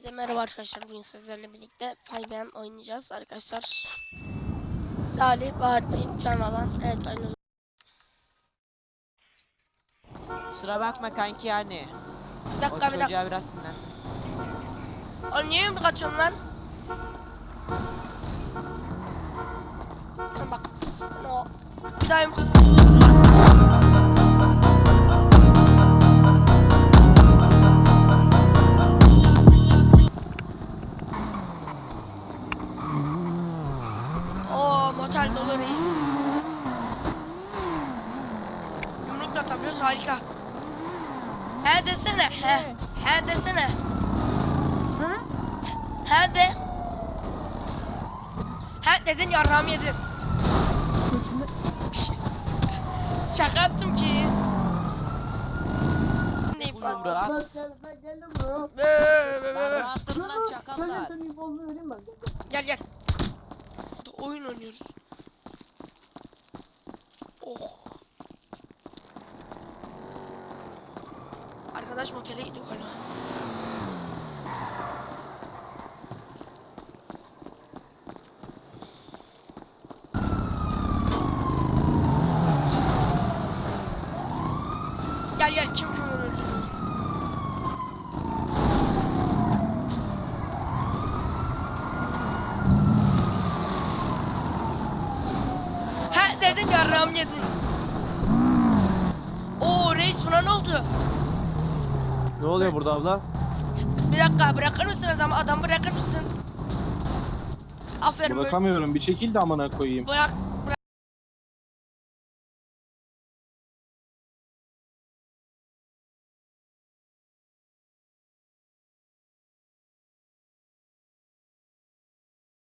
Hepinize merhaba arkadaşlar. Bugün sizlerle birlikte 5M oynayacağız arkadaşlar. Salih, Bahattin, Can Alan. Evet oynuyoruz. Kusura bakma kanki yani. Bir O dakika bir dakika. biraz sinirlen. Oğlum niye yumruk atıyorsun lan? Bak. O. Bir daha yumruk Oo motel dolu reis. Yumruk da atabiliyoruz harika. He desene he. He desene. Ha? He de. He dedin yarrağımı yedin. Şaka yaptım ki. Ne Oğlum rahat. Geldim Lan çakallar. Gel, gel. Oyun oynuyoruz. Oh. Arkadaş motele gidiyor galiba. Gel gel kim kimi He dedin yarrağımı yedin. Oo reis buna ne oldu? Ne oluyor burada abla? Bir dakika bırakır mısın adamı? Adam bırakır mısın? Aferin. Bırakamıyorum. Bir çekil de amına koyayım. Bırak